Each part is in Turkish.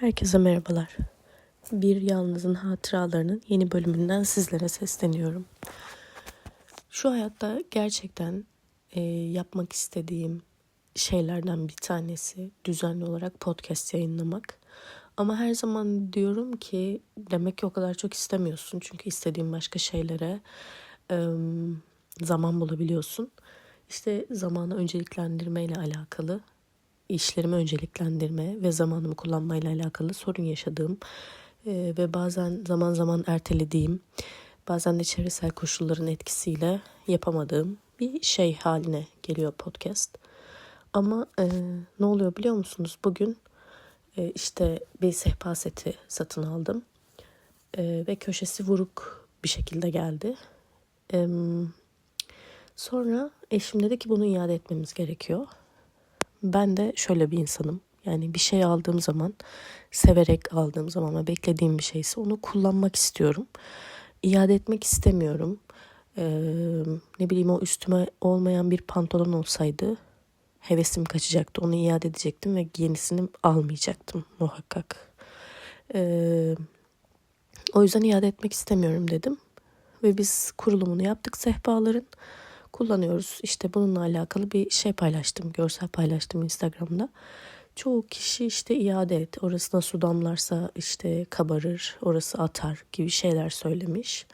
Herkese merhabalar. Bir Yalnızın Hatıralarının yeni bölümünden sizlere sesleniyorum. Şu hayatta gerçekten e, yapmak istediğim şeylerden bir tanesi düzenli olarak podcast yayınlamak. Ama her zaman diyorum ki demek ki o kadar çok istemiyorsun. Çünkü istediğin başka şeylere e, zaman bulabiliyorsun. İşte zamanı önceliklendirmeyle alakalı işlerimi önceliklendirme ve zamanımı kullanmayla alakalı sorun yaşadığım e, ve bazen zaman zaman ertelediğim, bazen de çevresel koşulların etkisiyle yapamadığım bir şey haline geliyor podcast. Ama e, ne oluyor biliyor musunuz? Bugün e, işte bir sehpa seti satın aldım e, ve köşesi vuruk bir şekilde geldi. E, sonra eşim dedi ki bunu iade etmemiz gerekiyor. Ben de şöyle bir insanım. Yani bir şey aldığım zaman, severek aldığım zaman ve beklediğim bir şeyse onu kullanmak istiyorum. İade etmek istemiyorum. Ee, ne bileyim o üstüme olmayan bir pantolon olsaydı hevesim kaçacaktı. Onu iade edecektim ve yenisini almayacaktım muhakkak. Ee, o yüzden iade etmek istemiyorum dedim. Ve biz kurulumunu yaptık sehpaların kullanıyoruz. İşte bununla alakalı bir şey paylaştım, görsel paylaştım Instagram'da. Çoğu kişi işte iade et, orasına su damlarsa işte kabarır, orası atar gibi şeyler söylemiş.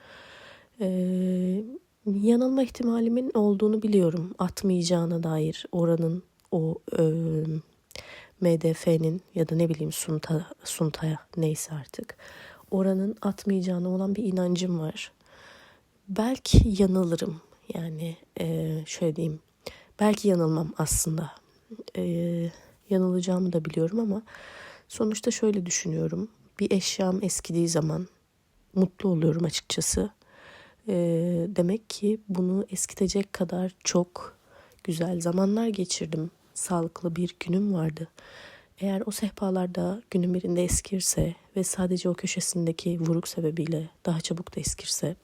Ee, yanılma ihtimalimin olduğunu biliyorum. Atmayacağına dair oranın o e, MDF'nin ya da ne bileyim sunta, suntaya neyse artık oranın atmayacağına olan bir inancım var. Belki yanılırım yani e, şöyle diyeyim. Belki yanılmam aslında. E, yanılacağımı da biliyorum ama sonuçta şöyle düşünüyorum. Bir eşyam eskidiği zaman mutlu oluyorum açıkçası. E, demek ki bunu eskitecek kadar çok güzel zamanlar geçirdim. Sağlıklı bir günüm vardı. Eğer o sehpalarda günün birinde eskirse ve sadece o köşesindeki vuruk sebebiyle daha çabuk da eskirse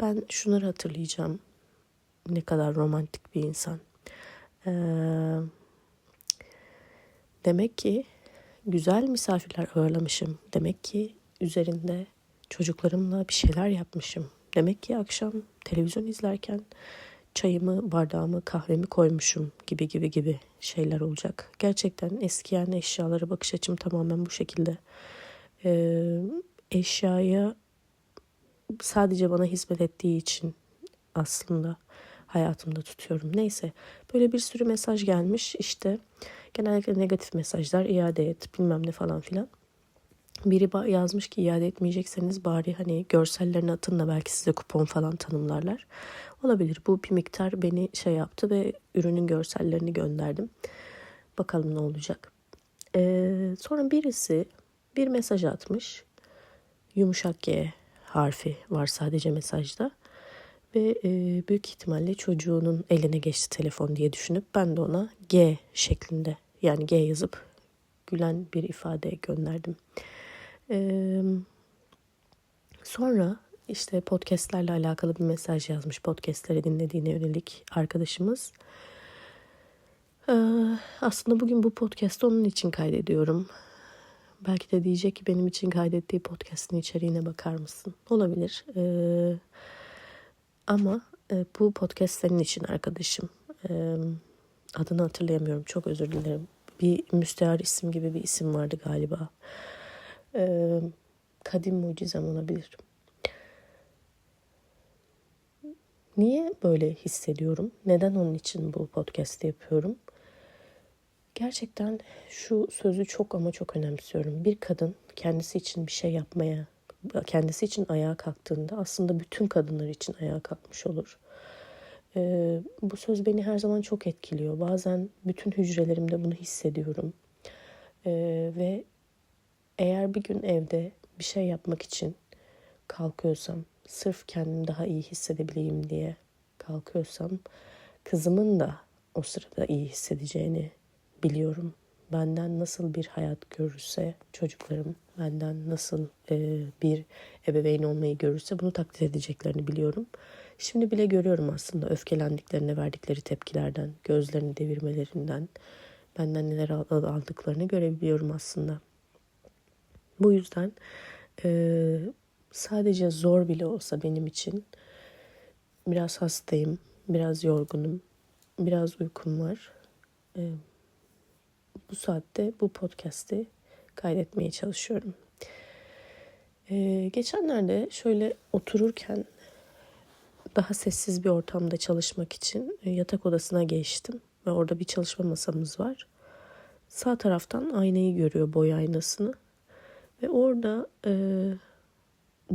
ben şunları hatırlayacağım ne kadar romantik bir insan. Ee, demek ki güzel misafirler ağırlamışım. Demek ki üzerinde çocuklarımla bir şeyler yapmışım. Demek ki akşam televizyon izlerken çayımı, bardağımı, kahvemi koymuşum gibi gibi gibi şeyler olacak. Gerçekten eskiyen eşyalara bakış açım tamamen bu şekilde. Ee, eşyaya sadece bana hizmet ettiği için aslında hayatımda tutuyorum. Neyse böyle bir sürü mesaj gelmiş işte genellikle negatif mesajlar iade et bilmem ne falan filan. Biri yazmış ki iade etmeyecekseniz bari hani görsellerini atın da belki size kupon falan tanımlarlar. Olabilir bu bir miktar beni şey yaptı ve ürünün görsellerini gönderdim. Bakalım ne olacak. Ee, sonra birisi bir mesaj atmış. Yumuşak G harfi var sadece mesajda. Ve e, büyük ihtimalle çocuğunun eline geçti telefon diye düşünüp ben de ona G şeklinde yani G yazıp gülen bir ifade gönderdim. E, sonra işte podcastlerle alakalı bir mesaj yazmış podcastleri dinlediğine yönelik arkadaşımız. E, aslında bugün bu podcast onun için kaydediyorum. Belki de diyecek ki benim için kaydettiği podcast'in içeriğine bakar mısın? Olabilir. Olabilir. Ama e, bu podcast senin için arkadaşım. E, adını hatırlayamıyorum. Çok özür dilerim. Bir müstehar isim gibi bir isim vardı galiba. E, kadim mucizem olabilir. Niye böyle hissediyorum? Neden onun için bu podcast'i yapıyorum? Gerçekten şu sözü çok ama çok önemsiyorum. Bir kadın kendisi için bir şey yapmaya kendisi için ayağa kalktığında aslında bütün kadınlar için ayağa kalkmış olur. Ee, bu söz beni her zaman çok etkiliyor. Bazen bütün hücrelerimde bunu hissediyorum. Ee, ve eğer bir gün evde bir şey yapmak için kalkıyorsam, sırf kendimi daha iyi hissedebileyim diye kalkıyorsam, kızımın da o sırada iyi hissedeceğini biliyorum benden nasıl bir hayat görürse çocuklarım benden nasıl e, bir ebeveyn olmayı görürse bunu takdir edeceklerini biliyorum. Şimdi bile görüyorum aslında öfkelendiklerine verdikleri tepkilerden, gözlerini devirmelerinden, benden neler aldıklarını görebiliyorum aslında. Bu yüzden e, sadece zor bile olsa benim için biraz hastayım, biraz yorgunum, biraz uykum var. E, bu saatte bu podcast'i kaydetmeye çalışıyorum. E, geçenlerde şöyle otururken daha sessiz bir ortamda çalışmak için e, yatak odasına geçtim ve orada bir çalışma masamız var. Sağ taraftan aynayı görüyor, boy aynasını. Ve orada e,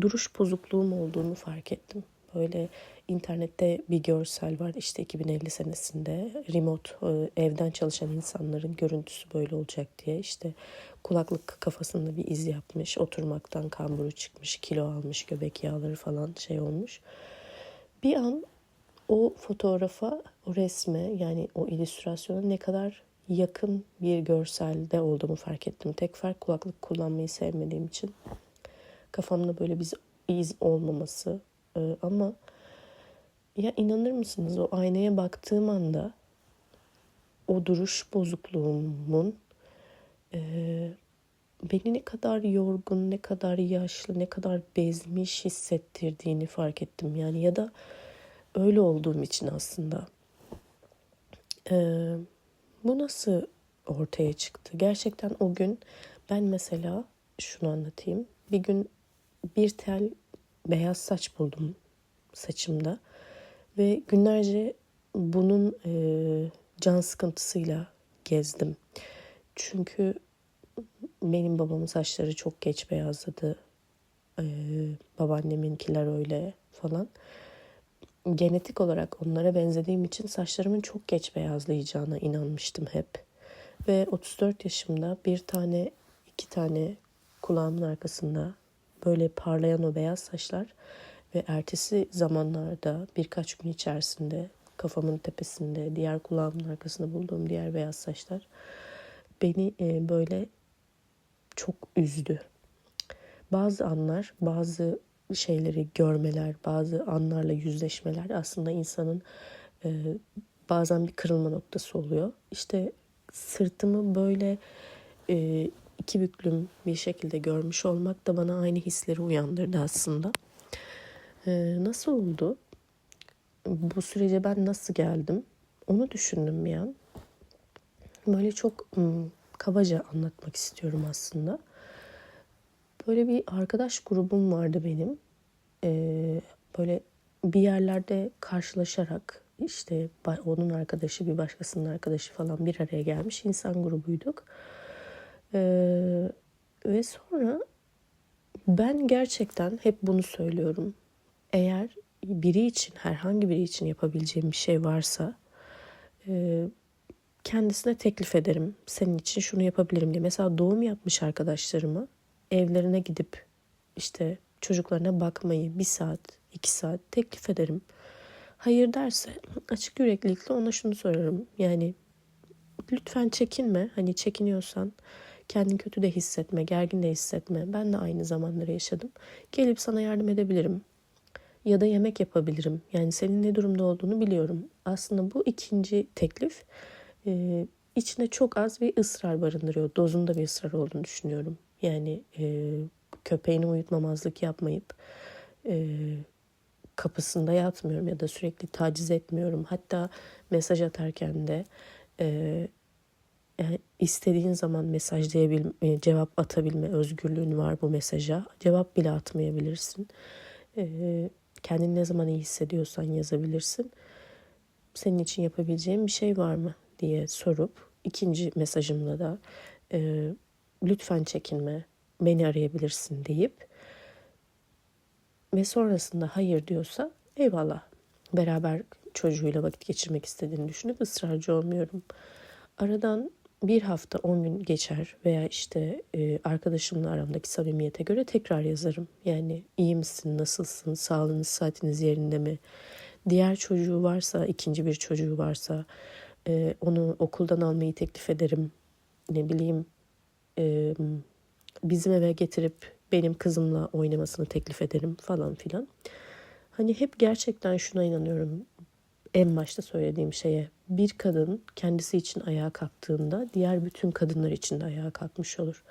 duruş bozukluğum olduğunu fark ettim. Böyle internette bir görsel var işte 2050 senesinde remote e, evden çalışan insanların görüntüsü böyle olacak diye işte kulaklık kafasında bir iz yapmış oturmaktan kamburu çıkmış kilo almış göbek yağları falan şey olmuş. Bir an o fotoğrafa o resme yani o illüstrasyona ne kadar yakın bir görselde olduğumu fark ettim. Tek fark kulaklık kullanmayı sevmediğim için kafamda böyle bir iz olmaması ee, ama ya inanır mısınız o aynaya baktığım anda o duruş bozukluğumun e, beni ne kadar yorgun, ne kadar yaşlı, ne kadar bezmiş hissettirdiğini fark ettim. Yani ya da öyle olduğum için aslında. Ee, bu nasıl ortaya çıktı? Gerçekten o gün ben mesela şunu anlatayım. Bir gün bir tel beyaz saç buldum saçımda ve günlerce bunun e, can sıkıntısıyla gezdim. Çünkü benim babamın saçları çok geç beyazladı. Ee, babaanneminkiler öyle falan. Genetik olarak onlara benzediğim için saçlarımın çok geç beyazlayacağına inanmıştım hep. Ve 34 yaşımda bir tane, iki tane kulağımın arkasında böyle parlayan o beyaz saçlar ve ertesi zamanlarda birkaç gün içerisinde kafamın tepesinde, diğer kulağımın arkasında bulduğum diğer beyaz saçlar beni e, böyle çok üzdü. Bazı anlar, bazı şeyleri görmeler, bazı anlarla yüzleşmeler aslında insanın e, bazen bir kırılma noktası oluyor. İşte sırtımı böyle e, iki büklüm bir şekilde görmüş olmak da bana aynı hisleri uyandırdı aslında. E, nasıl oldu? Bu sürece ben nasıl geldim? Onu düşündüm bir an. Böyle çok kabaca anlatmak istiyorum aslında. Böyle bir arkadaş grubum vardı benim. Ee, böyle bir yerlerde karşılaşarak işte onun arkadaşı bir başkasının arkadaşı falan bir araya gelmiş insan grubuyduk. Ee, ve sonra ben gerçekten hep bunu söylüyorum. Eğer biri için herhangi biri için yapabileceğim bir şey varsa e, kendisine teklif ederim. Senin için şunu yapabilirim diye. Mesela doğum yapmış arkadaşlarımı evlerine gidip işte çocuklarına bakmayı bir saat, iki saat teklif ederim. Hayır derse açık yüreklilikle ona şunu sorarım. Yani lütfen çekinme. Hani çekiniyorsan kendini kötü de hissetme, gergin de hissetme. Ben de aynı zamanları yaşadım. Gelip sana yardım edebilirim. Ya da yemek yapabilirim. Yani senin ne durumda olduğunu biliyorum. Aslında bu ikinci teklif e, içinde çok az bir ısrar barındırıyor. Dozunda bir ısrar olduğunu düşünüyorum. Yani e, köpeğini uyutmamazlık yapmayıp e, kapısında yatmıyorum ya da sürekli taciz etmiyorum. Hatta mesaj atarken de e, yani istediğin zaman mesajlayabilme, e, cevap atabilme özgürlüğün var bu mesaja. Cevap bile atmayabilirsin. E, kendini ne zaman iyi hissediyorsan yazabilirsin. Senin için yapabileceğim bir şey var mı diye sorup ikinci mesajımla da e, lütfen çekinme beni arayabilirsin deyip ve sonrasında hayır diyorsa eyvallah beraber çocuğuyla vakit geçirmek istediğini düşünüp ısrarcı olmuyorum. Aradan bir hafta on gün geçer veya işte e, arkadaşımla aramdaki samimiyete göre tekrar yazarım. Yani iyi misin, nasılsın, sağlığınız, saatiniz yerinde mi? Diğer çocuğu varsa, ikinci bir çocuğu varsa e, onu okuldan almayı teklif ederim. Ne bileyim e, bizim eve getirip benim kızımla oynamasını teklif ederim falan filan. Hani hep gerçekten şuna inanıyorum. En başta söylediğim şeye bir kadın kendisi için ayağa kalktığında diğer bütün kadınlar için de ayağa kalkmış olur.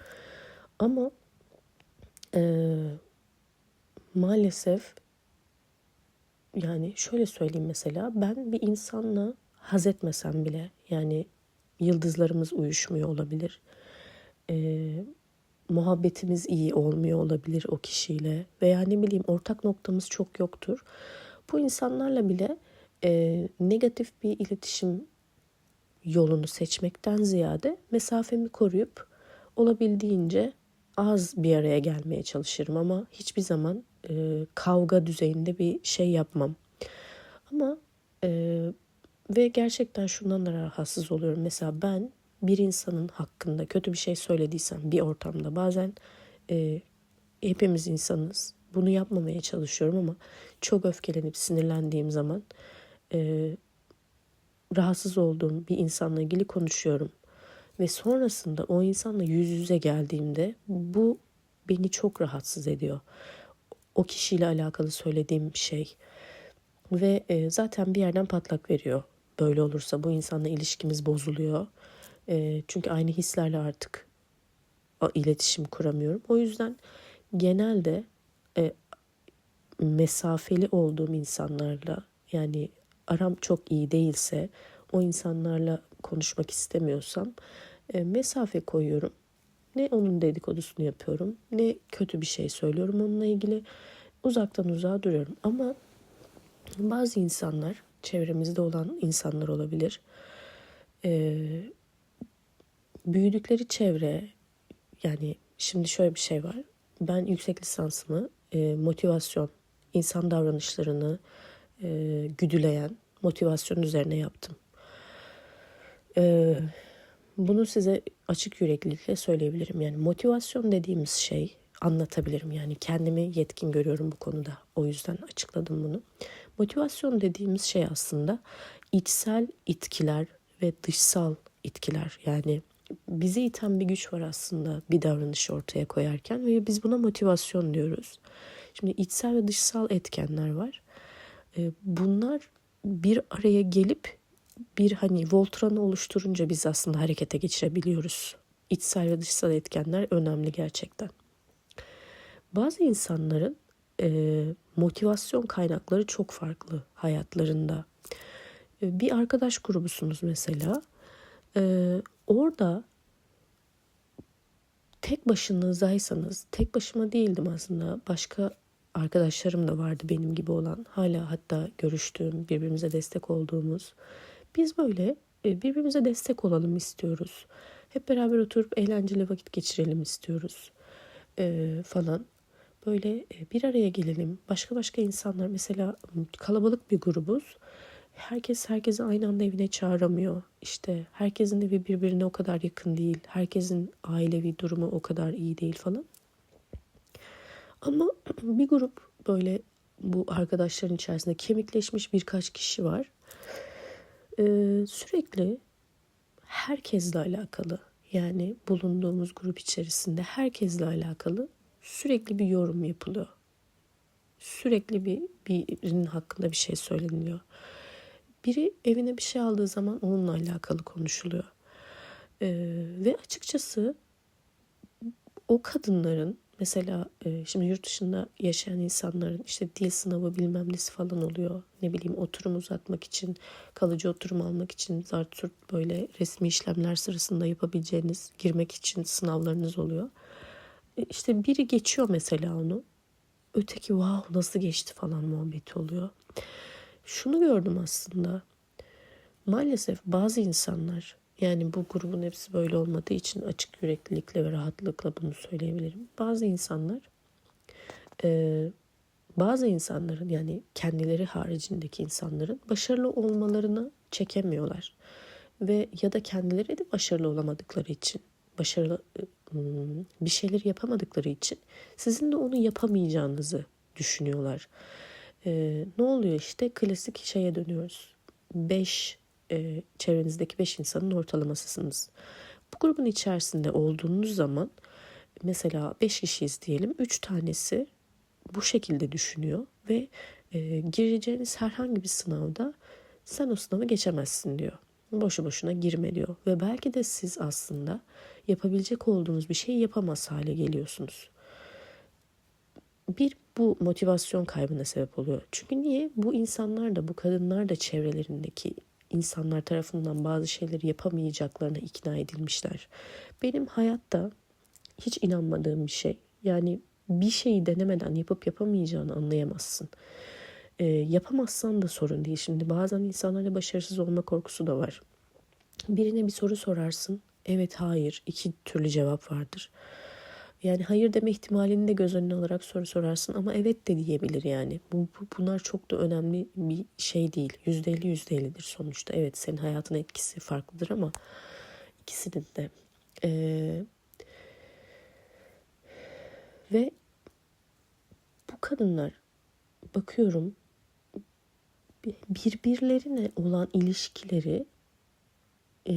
Ama Ee, maalesef yani şöyle söyleyeyim mesela ben bir insanla haz etmesem bile yani yıldızlarımız uyuşmuyor olabilir. Ee, muhabbetimiz iyi olmuyor olabilir o kişiyle veya ne bileyim ortak noktamız çok yoktur. Bu insanlarla bile e, negatif bir iletişim yolunu seçmekten ziyade mesafemi koruyup olabildiğince az bir araya gelmeye çalışırım ama hiçbir zaman e, kavga düzeyinde bir şey yapmam. Ama e, ve gerçekten şundan da rahatsız oluyorum. Mesela ben bir insanın hakkında kötü bir şey söylediysem bir ortamda bazen e, hepimiz insanız. Bunu yapmamaya çalışıyorum ama çok öfkelenip sinirlendiğim zaman e, rahatsız olduğum bir insanla ilgili konuşuyorum. Ve sonrasında o insanla yüz yüze geldiğimde bu beni çok rahatsız ediyor. O kişiyle alakalı söylediğim şey. Ve e, zaten bir yerden patlak veriyor. Böyle olursa bu insanla ilişkimiz bozuluyor. E, çünkü aynı hislerle artık iletişim kuramıyorum. O yüzden genelde e, mesafeli olduğum insanlarla yani aram çok iyi değilse o insanlarla konuşmak istemiyorsam e, mesafe koyuyorum. Ne onun dedikodusunu yapıyorum ne kötü bir şey söylüyorum onunla ilgili uzaktan uzağa duruyorum. Ama bazı insanlar çevremizde olan insanlar olabilir. E, büyüdükleri çevre yani şimdi şöyle bir şey var. Ben yüksek lisansımı e, motivasyon, insan davranışlarını e, güdüleyen motivasyon üzerine yaptım. E, bunu size açık yüreklilikle söyleyebilirim. Yani motivasyon dediğimiz şey anlatabilirim. Yani kendimi yetkin görüyorum bu konuda. O yüzden açıkladım bunu. Motivasyon dediğimiz şey aslında içsel itkiler ve dışsal itkiler. Yani bizi iten bir güç var aslında bir davranışı ortaya koyarken ve biz buna motivasyon diyoruz. Şimdi içsel ve dışsal etkenler var. Ee, bunlar bir araya gelip bir hani voltranı oluşturunca biz aslında harekete geçirebiliyoruz. İçsel ve dışsal etkenler önemli gerçekten. Bazı insanların e, motivasyon kaynakları çok farklı hayatlarında. E, bir arkadaş grubusunuz mesela. E, orada tek başınızdaysanız, tek başıma değildim aslında. Başka arkadaşlarım da vardı benim gibi olan. Hala hatta görüştüğüm, birbirimize destek olduğumuz. Biz böyle e, birbirimize destek olalım istiyoruz. Hep beraber oturup eğlenceli vakit geçirelim istiyoruz ee, falan. Böyle e, bir araya gelelim. Başka başka insanlar mesela kalabalık bir grubuz. Herkes herkesi aynı anda evine çağıramıyor. İşte herkesin evi birbirine o kadar yakın değil. Herkesin ailevi durumu o kadar iyi değil falan. Ama bir grup böyle bu arkadaşların içerisinde kemikleşmiş birkaç kişi var. Ee, sürekli herkesle alakalı yani bulunduğumuz grup içerisinde herkesle alakalı sürekli bir yorum yapılıyor. Sürekli bir birinin hakkında bir şey söyleniliyor. Biri evine bir şey aldığı zaman onunla alakalı konuşuluyor. Ee, ve açıkçası o kadınların Mesela e, şimdi yurt dışında yaşayan insanların işte dil sınavı bilmem nesi falan oluyor. Ne bileyim oturum uzatmak için, kalıcı oturum almak için zart böyle resmi işlemler sırasında yapabileceğiniz, girmek için sınavlarınız oluyor. E, işte biri geçiyor mesela onu. Öteki wow nasıl geçti falan muhabbeti oluyor. Şunu gördüm aslında. Maalesef bazı insanlar yani bu grubun hepsi böyle olmadığı için açık yüreklilikle ve rahatlıkla bunu söyleyebilirim. Bazı insanlar e, bazı insanların yani kendileri haricindeki insanların başarılı olmalarını çekemiyorlar. Ve ya da kendileri de başarılı olamadıkları için başarılı hmm, bir şeyler yapamadıkları için sizin de onu yapamayacağınızı düşünüyorlar. Ee, ne oluyor işte klasik şeye dönüyoruz. Beş e, çevrenizdeki 5 insanın ortalamasısınız. Bu grubun içerisinde olduğunuz zaman mesela 5 kişiyiz diyelim 3 tanesi bu şekilde düşünüyor ve e, gireceğiniz herhangi bir sınavda sen o sınavı geçemezsin diyor. Boşu boşuna girme diyor. Ve belki de siz aslında yapabilecek olduğunuz bir şeyi yapamaz hale geliyorsunuz. bir bu motivasyon kaybına sebep oluyor. Çünkü niye? Bu insanlar da bu kadınlar da çevrelerindeki insanlar tarafından bazı şeyleri yapamayacaklarına ikna edilmişler. Benim hayatta hiç inanmadığım bir şey. Yani bir şeyi denemeden yapıp yapamayacağını anlayamazsın. E, yapamazsan da sorun değil. Şimdi bazen insanlarda başarısız olma korkusu da var. Birine bir soru sorarsın. Evet, hayır. iki türlü cevap vardır. Yani hayır deme ihtimalini de göz önüne alarak soru sorarsın ama evet de diyebilir yani. Bu, bu bunlar çok da önemli bir şey değil. Yüzde elli yüzde ellidir sonuçta. Evet senin hayatına etkisi farklıdır ama ikisinin de. Ee, ve bu kadınlar bakıyorum birbirlerine olan ilişkileri e,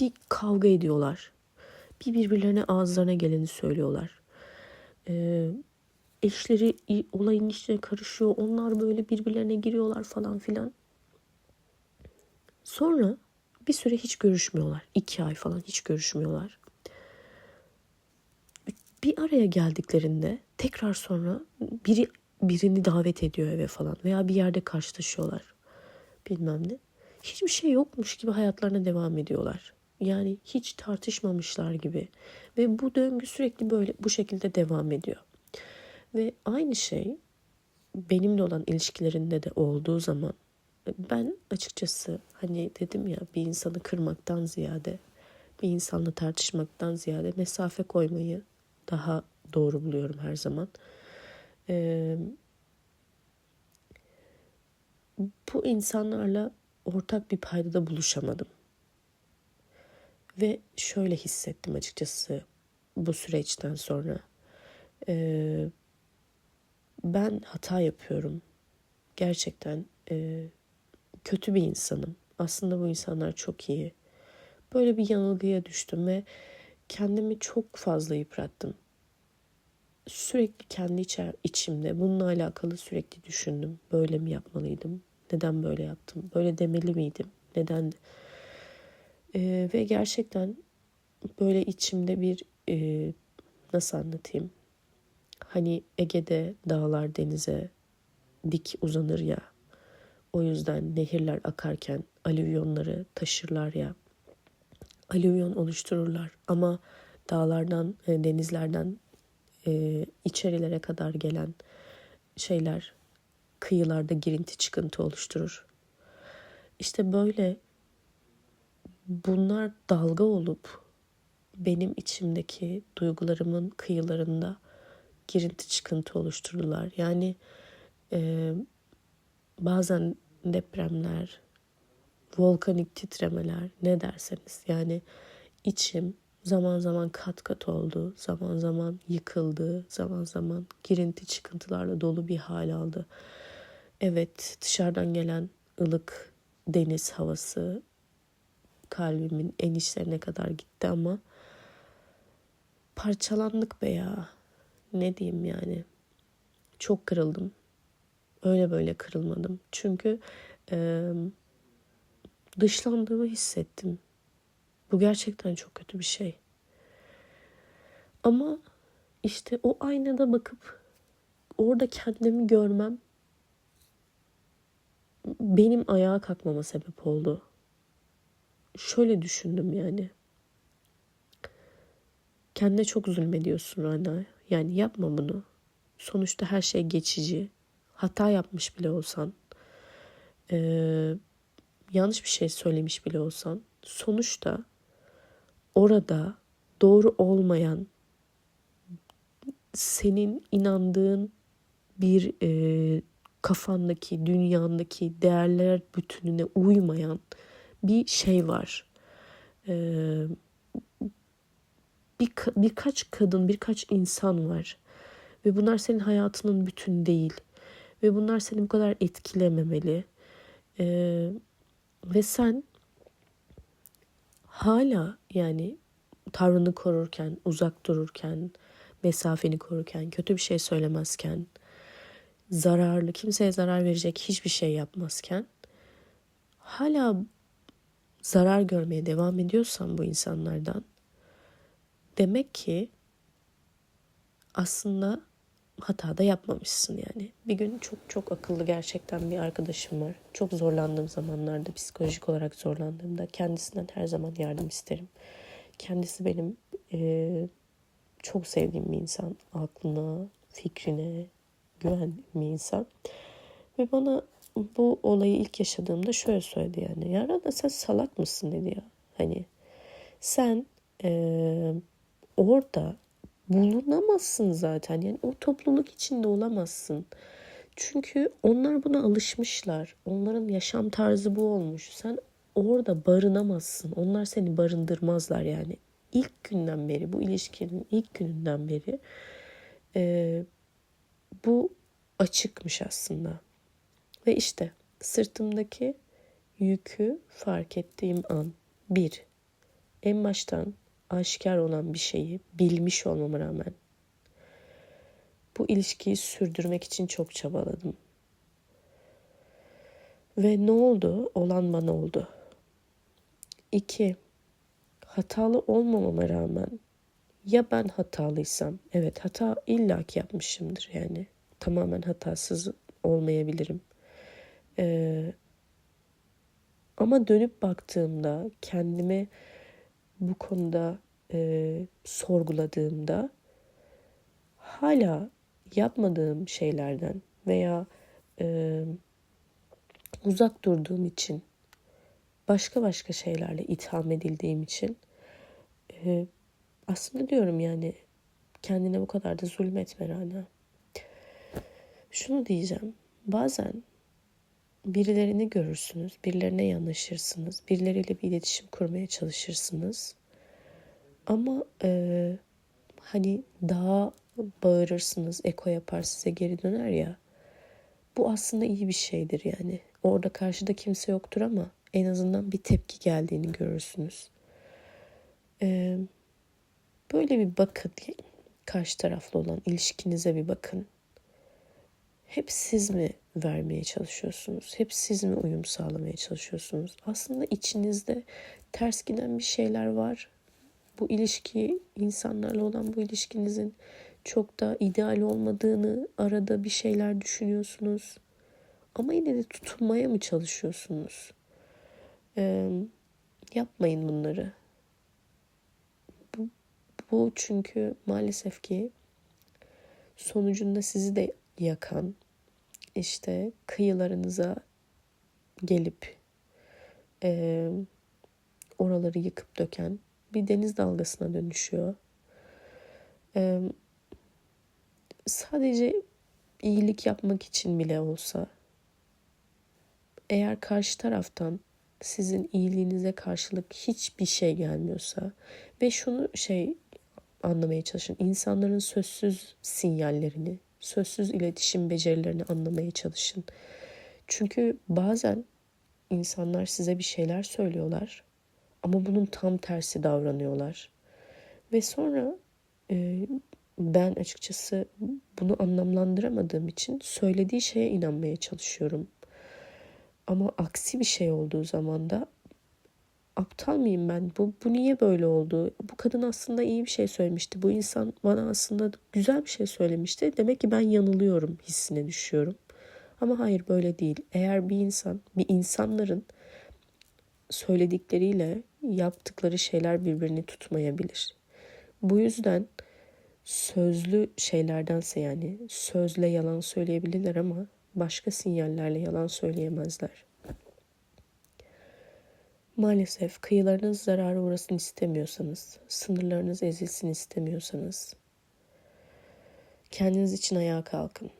bir kavga ediyorlar. Bir birbirlerine ağızlarına geleni söylüyorlar. E, eşleri olayın içine karışıyor. Onlar böyle birbirlerine giriyorlar falan filan. Sonra bir süre hiç görüşmüyorlar. iki ay falan hiç görüşmüyorlar. Bir araya geldiklerinde tekrar sonra biri birini davet ediyor eve falan veya bir yerde karşılaşıyorlar. Bilmem ne. Hiçbir şey yokmuş gibi hayatlarına devam ediyorlar. Yani hiç tartışmamışlar gibi. Ve bu döngü sürekli böyle bu şekilde devam ediyor. Ve aynı şey benimle olan ilişkilerinde de olduğu zaman ben açıkçası hani dedim ya bir insanı kırmaktan ziyade bir insanla tartışmaktan ziyade mesafe koymayı daha doğru buluyorum her zaman. Ee, bu insanlarla ortak bir paydada buluşamadım. Ve şöyle hissettim açıkçası bu süreçten sonra. Ee, ben hata yapıyorum. Gerçekten e, kötü bir insanım. Aslında bu insanlar çok iyi. Böyle bir yanılgıya düştüm ve kendimi çok fazla yıprattım sürekli kendi içer, içimde bununla alakalı sürekli düşündüm. Böyle mi yapmalıydım? Neden böyle yaptım? Böyle demeli miydim? Neden? Ee, ve gerçekten böyle içimde bir e, nasıl anlatayım? Hani Ege'de dağlar denize dik uzanır ya. O yüzden nehirler akarken alüvyonları taşırlar ya. Alüvyon oluştururlar ama dağlardan, e, denizlerden e, içerilere kadar gelen şeyler kıyılarda girinti çıkıntı oluşturur. İşte böyle bunlar dalga olup benim içimdeki duygularımın kıyılarında girinti çıkıntı oluştururlar. Yani e, bazen depremler, volkanik titremeler ne derseniz yani içim zaman zaman kat kat oldu, zaman zaman yıkıldı, zaman zaman girinti çıkıntılarla dolu bir hal aldı. Evet dışarıdan gelen ılık deniz havası kalbimin en içlerine kadar gitti ama parçalandık be ya. Ne diyeyim yani. Çok kırıldım. Öyle böyle kırılmadım. Çünkü e, dışlandığımı hissettim. Bu gerçekten çok kötü bir şey. Ama işte o aynada bakıp orada kendimi görmem benim ayağa kalkmama sebep oldu. Şöyle düşündüm yani. Kendine çok zulmediyorsun Rana. Yani yapma bunu. Sonuçta her şey geçici. Hata yapmış bile olsan, e, yanlış bir şey söylemiş bile olsan, sonuçta orada doğru olmayan senin inandığın bir e, kafandaki, dünyandaki değerler bütününe uymayan bir şey var. Ee, bir, birkaç kadın, birkaç insan var. Ve bunlar senin hayatının bütün değil. Ve bunlar seni bu kadar etkilememeli. Ee, ve sen hala yani tavrını korurken, uzak dururken, mesafeni korurken, kötü bir şey söylemezken, zararlı, kimseye zarar verecek hiçbir şey yapmazken hala zarar görmeye devam ediyorsan bu insanlardan demek ki aslında hata da yapmamışsın yani. Bir gün çok çok akıllı gerçekten bir arkadaşım var. Çok zorlandığım zamanlarda, psikolojik olarak zorlandığımda kendisinden her zaman yardım isterim. Kendisi benim e, çok sevdiğim bir insan. Aklına, fikrine güvendiğim bir insan. Ve bana bu olayı ilk yaşadığımda şöyle söyledi yani. Ya da sen salak mısın dedi ya. Hani sen e, orada bulunamazsın zaten. Yani o topluluk içinde olamazsın. Çünkü onlar buna alışmışlar. Onların yaşam tarzı bu olmuş. Sen orada barınamazsın. Onlar seni barındırmazlar yani. İlk günden beri, bu ilişkinin ilk gününden beri e, bu açıkmış aslında. Ve işte sırtımdaki yükü fark ettiğim an bir, en baştan aşikar olan bir şeyi bilmiş olmama rağmen bu ilişkiyi sürdürmek için çok çabaladım. Ve ne oldu? Olan bana oldu. İki, hatalı olmamama rağmen ya ben hatalıysam, evet hata illaki yapmışımdır yani. Tamamen hatasız olmayabilirim. Ee, ama dönüp baktığımda kendimi bu konuda e, sorguladığımda hala yapmadığım şeylerden veya e, uzak durduğum için başka başka şeylerle itham edildiğim için e, aslında diyorum yani kendine bu kadar da zulmetme Rana. Şunu diyeceğim. Bazen birilerini görürsünüz, birilerine yanaşırsınız, birileriyle bir iletişim kurmaya çalışırsınız. Ama e, hani daha bağırırsınız, eko yapar size geri döner ya. Bu aslında iyi bir şeydir yani. Orada karşıda kimse yoktur ama en azından bir tepki geldiğini görürsünüz. Ee, böyle bir bakın karşı taraflı olan ilişkinize bir bakın. Hep siz mi vermeye çalışıyorsunuz? Hep siz mi uyum sağlamaya çalışıyorsunuz? Aslında içinizde ters giden bir şeyler var. Bu ilişki, insanlarla olan bu ilişkinizin çok da ideal olmadığını arada bir şeyler düşünüyorsunuz. Ama yine de tutunmaya mı çalışıyorsunuz? Ee, yapmayın bunları. Bu, bu çünkü maalesef ki sonucunda sizi de yakan, işte kıyılarınıza gelip e, oraları yıkıp döken bir deniz dalgasına dönüşüyor. E, sadece iyilik yapmak için bile olsa eğer karşı taraftan sizin iyiliğinize karşılık hiçbir şey gelmiyorsa ve şunu şey anlamaya çalışın. insanların sözsüz sinyallerini, sözsüz iletişim becerilerini anlamaya çalışın. Çünkü bazen insanlar size bir şeyler söylüyorlar ama bunun tam tersi davranıyorlar. Ve sonra e, ben açıkçası bunu anlamlandıramadığım için söylediği şeye inanmaya çalışıyorum. Ama aksi bir şey olduğu zaman da aptal mıyım ben? Bu, bu niye böyle oldu? Bu kadın aslında iyi bir şey söylemişti. Bu insan bana aslında güzel bir şey söylemişti. Demek ki ben yanılıyorum hissine düşüyorum. Ama hayır böyle değil. Eğer bir insan, bir insanların söyledikleriyle yaptıkları şeyler birbirini tutmayabilir. Bu yüzden sözlü şeylerdense yani sözle yalan söyleyebilirler ama başka sinyallerle yalan söyleyemezler. Maalesef kıyılarınız zarara uğrasın istemiyorsanız, sınırlarınız ezilsin istemiyorsanız kendiniz için ayağa kalkın.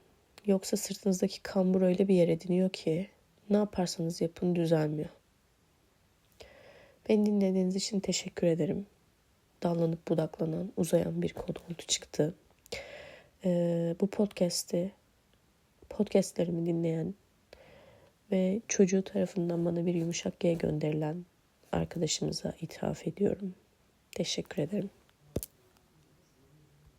Yoksa sırtınızdaki kambur öyle bir yer ediniyor ki ne yaparsanız yapın düzelmiyor. Beni dinlediğiniz için teşekkür ederim. Dallanıp budaklanan, uzayan bir kod oldu çıktı. Ee, bu podcast'i podcastlerimi dinleyen ve çocuğu tarafından bana bir yumuşak G gönderilen arkadaşımıza ithaf ediyorum. Teşekkür ederim.